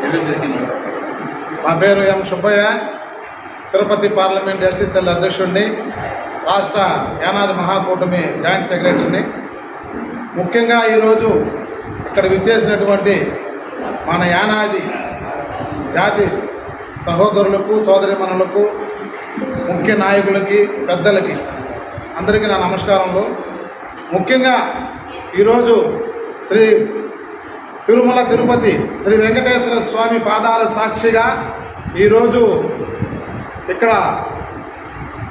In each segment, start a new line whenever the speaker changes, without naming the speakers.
చేయడం జరిగింది
మా పేరు M Subbaiah. Tirupati parliament STCL అధ్యక్షుడిని రాష్ట్ర యానాది మహాకూటమి జాయింట్ సెక్రటరీని. ముఖ్యంగా ఈరోజు ఇక్కడ విచ్చేసినటువంటి మన యానాది జాతి సహోదరులకు సోదరిమణులకు ముఖ్య నాయకులకి పెద్దలకి అందరికీ నా నమస్కారములు. ముఖ్యంగా ఈరోజు శ్రీ తిరుమల తిరుపతి శ్రీ వెంకటేశ్వర స్వామి పాదాల సాక్షిగా ఈరోజు ఇక్కడ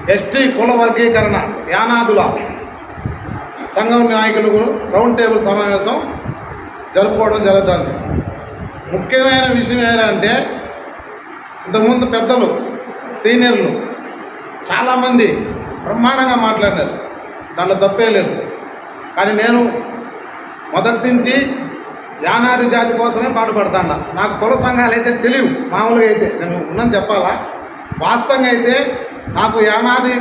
ఎస్టీ కుల వర్గీకరణ యానాదుల సంఘం నాయకులు రౌండ్ టేబుల్ సమావేశం జరుపుకోవడం జరుగుతుంది. ముఖ్యమైన విషయం ఏంటంటే ఇంతకుముందు పెద్దలు సీనియర్లు చాలామంది బ్రహ్మాండంగా మాట్లాడినారు. దాంట్లో తప్పే లేదు. కానీ నేను మొదటి నుంచి యానాది జాతి కోసమే పాటుపడతాను నాకు కుల సంఘాలు అయితే తెలియవు. మామూలుగా అయితే నేను ఉన్నది చెప్పాలా? వాస్తవంగా అయితే నాకు యానాది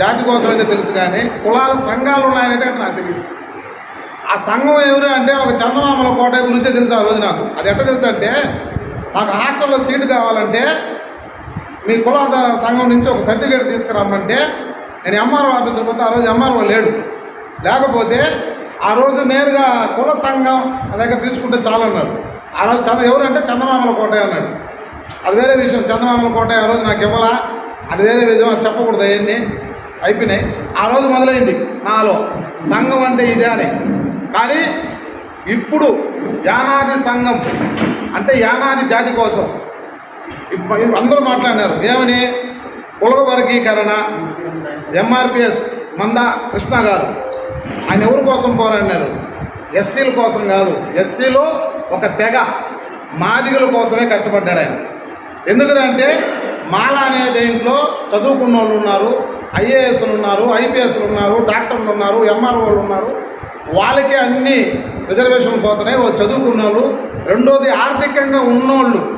జాతి కోసం అయితే తెలుసు కానీ కులాల సంఘాలు ఉన్నాయనైతే అది నాకు తెలియదు. ఆ సంఘం ఎవరు అంటే ఒక చందనామల కోట గురించే తెలుసు ఆ రోజు నాకు. అది ఎట్లా తెలుసు అంటే నాకు హాస్టల్లో సీటు కావాలంటే మీ కుల సంఘం నుంచి ఒక సర్టిఫికేట్ తీసుకురమ్మంటే నేను ఎంఆర్ఓ ఆఫీస్కి పోతే ఆ రోజు ఎంఆర్ఓ లేడు. లేకపోతే ఆ రోజు నేరుగా కుల సంఘం దగ్గర తీసుకుంటే చాలన్నారు ఆ రోజు చంద ఎవరంటే చందమామల కోటయ్య అన్నాడు. అది వేరే విషయం. చందమామల కోటయ్య ఆ రోజు నాకు ఇవ్వాలా? అది వేరే విషయం. అది చెప్పకూడదు అవన్నీ. అయిపోయినాయి. ఆ రోజు మొదలైంది. నాలో సంఘం అంటే ఇదే అని. కానీ ఇప్పుడు యానాది సంఘం అంటే యానాది జాతి కోసం అందరూ మాట్లాడినారు. ఏమని? కుల వర్గీకరణ. ఎంఆర్పిఎస్ మంద కృష్ణ గారు. ఆయన ఎవరి కోసం పోరాడినారు? ఎస్సీల కోసం కాదు. ఎస్సీలో ఒక తెగ మాదిగుల కోసమే కష్టపడ్డాడు ఆయన. ఎందుకంటే మాల అనే దేంట్లో చదువుకున్న వాళ్ళు ఉన్నారు ఐఏఎస్లు ఉన్నారు ఐపీఎస్లు ఉన్నారు డాక్టర్లు ఉన్నారు ఎంఆర్ఓలు ఉన్నారు. వాళ్ళకి అన్ని రిజర్వేషన్లు పోతున్నాయి. వాళ్ళు చదువుకున్న వాళ్ళు రెండోది ఆర్థికంగా ఉన్నోళ్ళు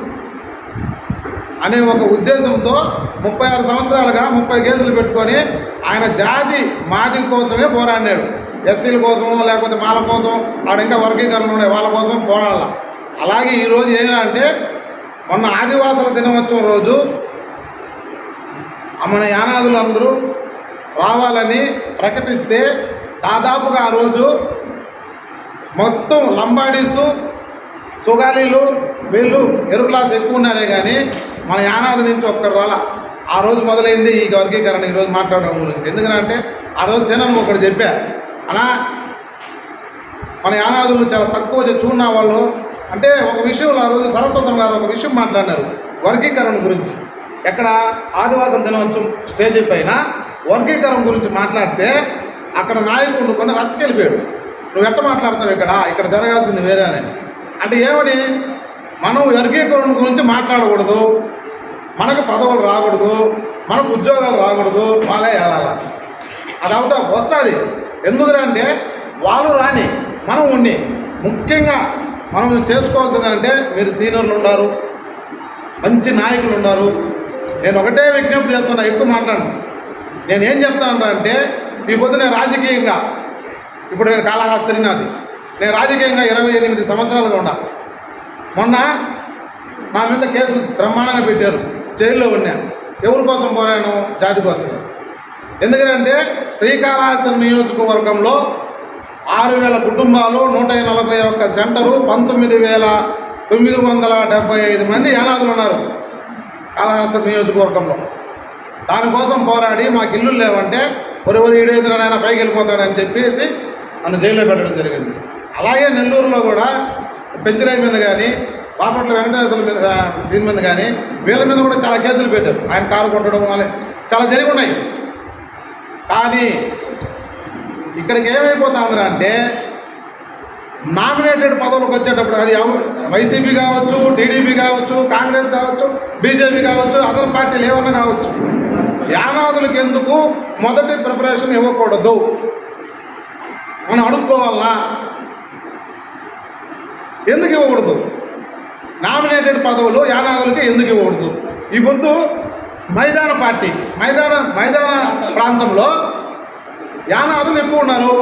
అనే ఒక ఉద్దేశంతో ముప్పై ఆరు సంవత్సరాలుగా ముప్పై కేసులు పెట్టుకొని ఆయన జాతి మాది కోసమే పోరాడినాడు. ఎస్సీల కోసం లేకపోతే వాళ్ళ కోసం ఆడ ఇంకా వర్గీకరణ ఉన్నాయి వాళ్ళ కోసం పోరాడాల? అలాగే ఈరోజు ఏంటంటే మొన్న ఆదివాసుల దినోత్సవం రోజు మన యానాదులందరూ రావాలని ప్రకటిస్తే దాదాపుగా ఆ రోజు మొత్తం లంబాడీసు సుగాలీలు వీళ్ళు ఎరు క్లాస్ ఎక్కువ ఉన్నారే కానీ మన యానాది నుంచి ఒక్కరు రాల. ఆ రోజు మొదలైంది ఈ వర్గీకరణ ఈరోజు మాట్లాడడం గురించి. ఎందుకంటే ఆ రోజు సేనను ఒకటి చెప్పా అనా మన యానాదులు చాలా తక్కువ చూన్న వాళ్ళు. అంటే ఒక విషయంలో ఆ రోజు సరస్వతం గారు ఒక విషయం మాట్లాడినారు వర్గీకరణ గురించి. ఎక్కడ? ఆదివాసుల దినోత్సవం స్టేజీ పైన వర్గీకరణ గురించి మాట్లాడితే అక్కడ నాయకుడు కొన్ని రచ్చకెళ్ళిపోయాడు. నువ్వు ఎట్ట మాట్లాడతావు ఇక్కడ? ఇక్కడ జరగాల్సింది వేరే అని. అంటే ఏమని? మనం వర్గీకరణ గురించి మాట్లాడకూడదు. మనకు పదవులు రాకూడదు. మనకు ఉద్యోగాలు రాకూడదు. వాళ్ళే వెళ్ళాలి అది అవుతా వస్తుంది. ఎందుకంటే వాళ్ళు రాని మనం ఉండి. ముఖ్యంగా మనం చేసుకోవాల్సిందంటే మీరు సీనియర్లు ఉన్నారు మంచి నాయకులు ఉన్నారు నేను ఒకటే విజ్ఞప్తి చేస్తున్నా ఎక్కువ మాట్లాడను. నేను ఏం చెప్తాను అంటే ఈ పొద్దున రాజకీయంగా ఇప్పుడు నేను కాళహాస్త్రి నాది. నేను రాజకీయంగా ఇరవై ఎనిమిది సంవత్సరాలుగా ఉన్నా. మొన్న నా మీద కేసులు బ్రహ్మాండంగా పెట్టారు. జైల్లో ఉన్నాను. ఎవరి కోసం పోరాను జాతి కోసం. ఎందుకంటే శ్రీకాళహస్తి నియోజకవర్గంలో ఆరు వేల కుటుంబాలు నూట నలభై ఒక్క సెంటరు పంతొమ్మిది వేల తొమ్మిది వందల డెబ్బై ఐదు మంది ఏనాదులు ఉన్నారు కాళహస్తి నియోజకవర్గంలో. దానికోసం పోరాడి మాకు ఇల్లు లేవంటే ఒరివరి ఈడేదిరైనా పైకి వెళ్ళిపోతాడని చెప్పేసి నన్ను జైల్లో పెట్టడం జరిగింది. అలాగే నెల్లూరులో కూడా పెంచలై మీద కానీ బాపట్ల వెంకటేశ్వర మీద దీని మీద కానీ వీళ్ళ మీద కూడా చాలా కేసులు పెట్టారు. ఆయన కారు కొట్టడం అని చాలా జరిగి ఉన్నాయి. కానీ ఇక్కడికి ఏమైపోతుంది అంటే నామినేటెడ్ పదవులకు వచ్చేటప్పుడు అది వైసీపీ కావచ్చు టీడీపీ కావచ్చు కాంగ్రెస్ కావచ్చు బీజేపీ కావచ్చు అదర్ పార్టీలు ఏమన్నా కావచ్చు. యానాదులకు ఎందుకు మొదటి ప్రిపరేషన్ ఇవ్వకూడదు? మనం అడుక్కోవాలనా ఎందుకు ఇవ్వకూడదు? నామినేటెడ్ పదవులు యానాదులకి ఎందుకు ఇవ్వకూడదు? ఈ పొద్దు మైదాన పార్టీ మైదాన మైదాన ప్రాంతంలో యానాదులు ఎక్కువ ఉన్నారు.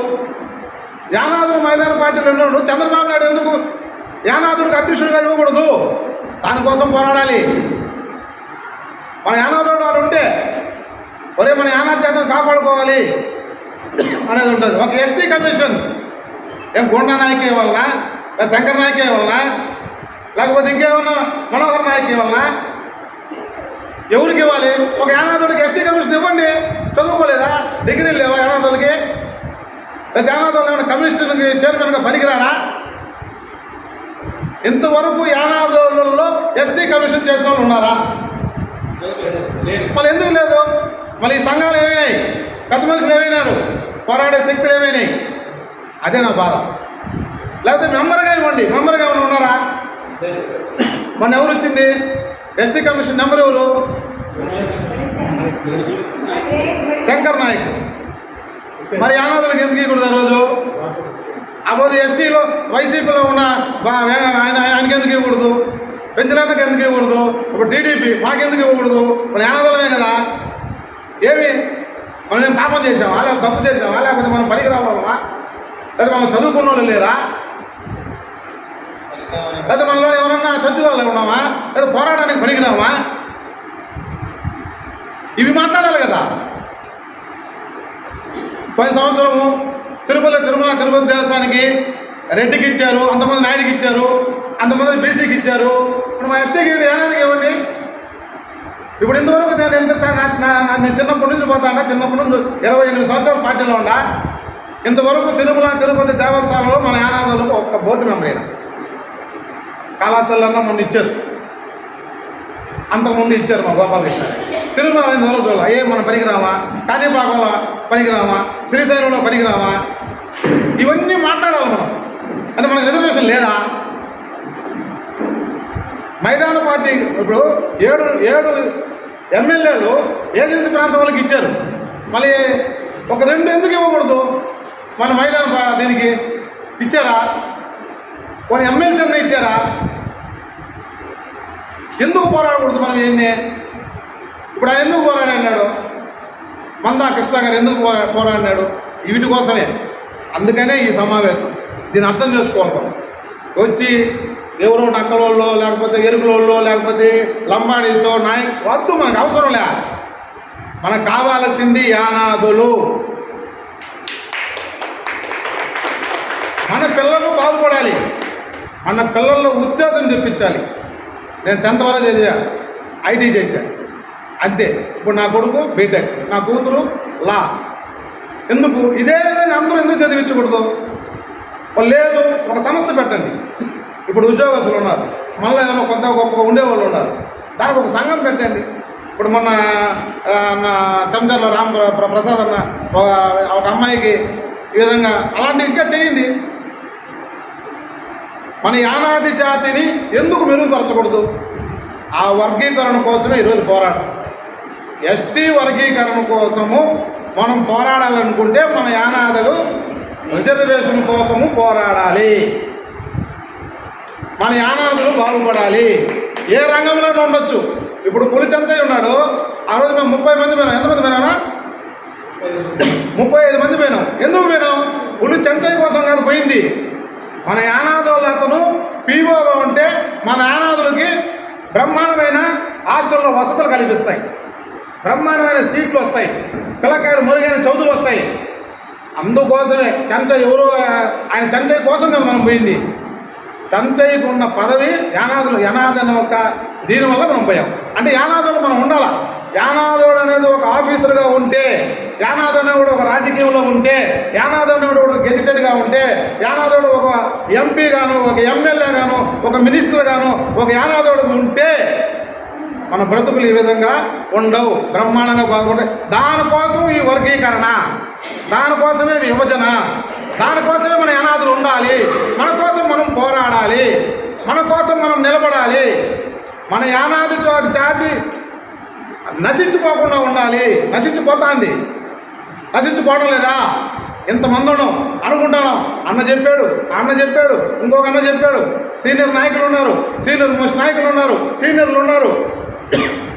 యానాదులు మైదాన పార్టీలు ఉన్నాడు చంద్రబాబు నాయుడు ఎందుకు యానాదుడికి అధ్యక్షుడిగా ఇవ్వకూడదు? దానికోసం పోరాడాలి. మన యానాదుడు వాడు ఉంటే ఒరే మన యానాది చేతను కాపాడుకోవాలి అనేది ఉంటుంది. ఒక ఎస్టీ కమిషన్ ఏం గుండా నాయకే వలన లేదా శంకర్ నాయకే వలన లేకపోతే ఇంకేమన్నా మనోహర్ నాయక్ వలన ఎవరికి ఇవ్వాలి? ఒక యానాథుడికి ఎస్టీ కమిషన్ ఇవ్వండి. చదువుకోలేదా? డిగ్రీ లేవా యానాథులకి లేదా యానాథులు ఏమైనా కమిషన్కి చైర్మన్గా పనికిరారా? ఇంతవరకు యానాదులలో ఎస్టీ కమిషన్ చేసిన వాళ్ళు ఉన్నారా? మళ్ళీ ఎందుకు లేదు? మళ్ళీ ఈ సంఘాలు ఏమైనాయి? పెద్ద మనుషులు ఏమైనారు? పోరాడే శక్తులు ఏమైనాయి? అదే నా బాధ. లేకపోతే మెంబర్గా ఇవ్వండి. మెంబర్గా ఏమైనా ఉన్నారా? మన ఎవరు వచ్చింది ఎస్టీ కమిషన్ నెంబర్ ఎవరు? శంకర్ నాయక్. మరి యానాదులకు ఎందుకు ఇవ్వకూడదు ఆ రోజు? ఆ రోజు ఎస్టీలో వైసీపీలో ఉన్న ఆయన ఆయనకి ఎందుకు ఇవ్వకూడదు? పెంచడానికి ఎందుకు ఇవ్వకూడదు? ఇప్పుడు టీడీపీ మాకెందుకు ఇవ్వకూడదు? మన యానాదులమే కదా. ఏమి? మనం ఏం పాపం చేసామా లేకపోతే తప్పు చేసామా లేకపోతే మనం పనికి రావాలమా? లేదా మనం చదువుకున్న వాళ్ళు లేరా? లేదా మనలో ఎవరన్నా చచ్చుకోవాలి ఉన్నామా లేదా పోరాటానికి పనికిరామా ఇవి మాట్లాడాలి కదా. పది సంవత్సరము తిరుపతి తిరుమల తిరుపతి దేవస్థానికి రెడ్డికి ఇచ్చారు అంతమంది నాయుడికి ఇచ్చారు అంతమంది బీసీకి ఇచ్చారు. ఇప్పుడు మా ఎస్టీకి ఏడాదికి ఇవ్వండి. ఇప్పుడు ఇంతవరకు నేను ఎంత నా- నేను చిన్నప్పటి నుంచి పోతాను చిన్నప్పటి నుంచి ఇరవై ఎనిమిది సంవత్సరాల పార్టీలో ఉండా ఇంతవరకు తిరుమల తిరుపతి దేవస్థానంలో మన యానాదులకు ఒక్క బోర్డు మెంబర్ అయినా. కళాశాలన్నా మొన్న ఇచ్చారు. అంతకుముందు ఇచ్చారు మా గోపాలకృష్ణ తిరుమల ఇంతవరకు చూడాలి. ఏ మనం పనికిరామా కాణిపాకంలో పనికిరామా శ్రీశైలంలో పనికిరామా ఇవన్నీ మాట్లాడాలి మనం. అంటే మనకు రిజర్వేషన్ లేదా? మైదాన పార్టీ ఇప్పుడు ఏడు ఏడు ఎమ్మెల్యేలు ఏజెన్సీ ప్రాంతం వాళ్ళకి ఇచ్చారు. మళ్ళీ ఒక రెండు ఎందుకు ఇవ్వకూడదు? మన మైదాన దీనికి ఇచ్చారా? కొన్ని ఎమ్మెల్సీ అన్న ఇచ్చారా? ఎందుకు పోరాడకూడదు మనం ఏంటి ఇప్పుడు ఆయన ఎందుకు పోరాడన్నాడు మందా కృష్ణ గారు ఎందుకు పోరా పోరాడినాడు? వీటి కోసమే. అందుకనే ఈ సమావేశం. దీన్ని అర్థం చేసుకోవాలి మనం. వచ్చి ఎవరో నక్కలోళ్ళో లేకపోతే ఎరుకులోళ్ళో లేకపోతే లంబాడీసో నాయ వద్దు మనకు అవసరం లే. మనకు కావాల్సింది యానాదులు. మన పిల్లలు బాగుపడాలి. అన్న పిల్లల్లో ఉత్తేజం చెప్పించాలి నేను టెన్త్ వరకు చదివా ఐటీ చేశా. అంతే. ఇప్పుడు నా కొడుకు బీటెక్ నా కూతురు లా. ఎందుకు? ఇదే విధంగా అందరూ ఎందుకు చదివించకూడదు? లేదు ఒక సంస్థ పెట్టండి. ఇప్పుడు ఉద్యోగస్తులు ఉన్నారు. మళ్ళీ ఏదైనా కొంత గొప్ప ఉండేవాళ్ళు ఉన్నారు. దానికి ఒక సంఘం పెట్టండి. ఇప్పుడు మొన్న ఆ, నా రామ్ ప్రసాద్ అన్న ఒక- ఒక అమ్మాయికి ఈ విధంగా అలాంటివి ఇంకా చేయండి. మన యానాది జాతిని ఎందుకు మెరుగుపరచకూడదు? ఆ వర్గీకరణ కోసమే ఈరోజు పోరాటం. ఎస్టీ వర్గీకరణ కోసము మనం పోరాడాలనుకుంటే మన యానాదులు రిజర్వేషన్ కోసము పోరాడాలి. మన యానాదులు బాగుపడాలి. ఏ రంగంలోనూ ఉండొచ్చు. ఇప్పుడు పులి ఉన్నాడు. ఆ రోజు మేము ముప్పై మంది పోయినాం. ఎంతమంది పోయినా ముప్పై ఐదు మంది పోయినాం. ఎందుకు పోయినాం? పులి చెంచయ్య కోసం కాదు పోయింది. మన యానాదులు అతను పీఓగా ఉంటే మన యానాదులకి బ్రహ్మాండమైన హాస్టల్లో వసతులు కల్పిస్తాయి. బ్రహ్మాండమైన సీట్లు వస్తాయి. పిల్లకాయలు మురుగైన చౌదులు వస్తాయి. అందుకోసమే చంచయ్య ఎవరు ఆయన చంచయ్య కోసం కదా మనం పోయింది. చంచయ్యకు ఉన్న పదవి యానాదులు యానాది అనే ఒక దీనివల్ల మనం పోయాం. అంటే యానాదులు మనం ఉండాలా? యానాదోడు అనేది ఒక ఆఫీసర్గా ఉంటే యానాదు ఒక రాజకీయంలో ఉంటే యానాదు ఒక గెజిటెడ్గా ఉంటే యానాదోడు ఒక ఎంపీ గాను ఒక ఎమ్మెల్యే గాను ఒక మినిస్టర్ గాను ఒక యానాదోడు ఉంటే మన బ్రతుకులు ఈ విధంగా ఉండవు బ్రహ్మాండంగా బాగుంటాయి దానికోసం ఈ వర్గీకరణ దానికోసమే విభజన దానికోసమే మన అనాథులు ఉండాలి మన కోసం మనం పోరాడాలి మన కోసం మనం నిలబడాలి. మన యానాది జాతి నశించిపోకుండా ఉండాలి. నశించిపోతాంది. నశించిపోవడం లేదా? ఇంతమంది ఉన్నాం అనుకుంటున్నాం. అన్న చెప్పాడు. అన్న చెప్పాడు. ఇంకొక అన్న చెప్పాడు. సీనియర్ నాయకులు ఉన్నారు. సీనియర్ మోస్ట్ నాయకులు ఉన్నారు. సీనియర్లు ఉన్నారు.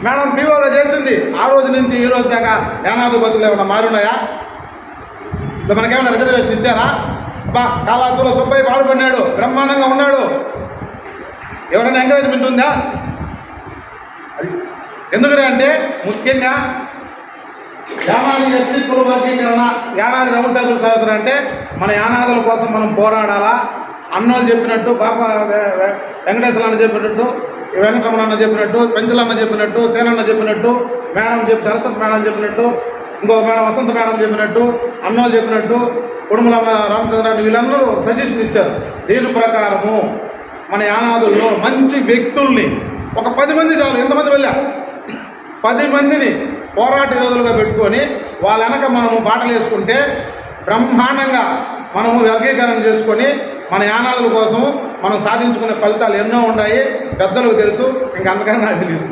మేడం పీఓగా చేసింది. ఆ రోజు నుంచి ఈ రోజు దాకా యానాధిపతులు ఏమైనా మారున్నాయా? ఇప్పుడు మనకేమైనా రిజర్వేషన్ ఇచ్చారా? అబ్బా కాళాసులో సుబ్బయ్య పాడుపడినాడు. బ్రహ్మాండంగా ఉన్నాడు. ఎవరైనా ఎంకరేజ్మెంట్ ఉందా? ఎందుకంటే అంటే ముఖ్యంగా యానాది ఎస్టీ కుల వర్గీకరణ యానాది రౌండ్ టేబుల్ అంటే మన యానాదుల కోసం మనం పోరాడాలా? అన్నోళ్ళు చెప్పినట్టు బాబా వెంకటేశ్వర అన్న చెప్పినట్టు వెంకటరమణ అన్న చెప్పినట్టు పెంచలన్న చెప్పినట్టు సేనన్న చెప్పినట్టు మేడం చెప్పి సరస్వతి మేడం చెప్పినట్టు ఇంకో మేడం వసంత మేడం చెప్పినట్టు అన్నోళ్ళు చెప్పినట్టు కుడుమలమ్మ రామచంద్ర వీళ్ళందరూ సజెషన్ ఇచ్చారు. దీని ప్రకారము మన యానాదుల్లో మంచి వ్యక్తుల్ని ఒక పది మంది చాలు ఎంతమంది వెళ్ళా పది మందిని పోరాట యోధులుగా పెట్టుకొని వాళ్ళ వెనక మనము బాటలు వేసుకుంటే బ్రహ్మాండంగా మనము వర్గీకరణ చేసుకొని మన యానాదుల కోసం మనం సాధించుకునే ఫలితాలు ఎన్నో ఉన్నాయి. పెద్దలకు తెలుసు ఇంకా అంతకన్నా నాకు తెలియదు.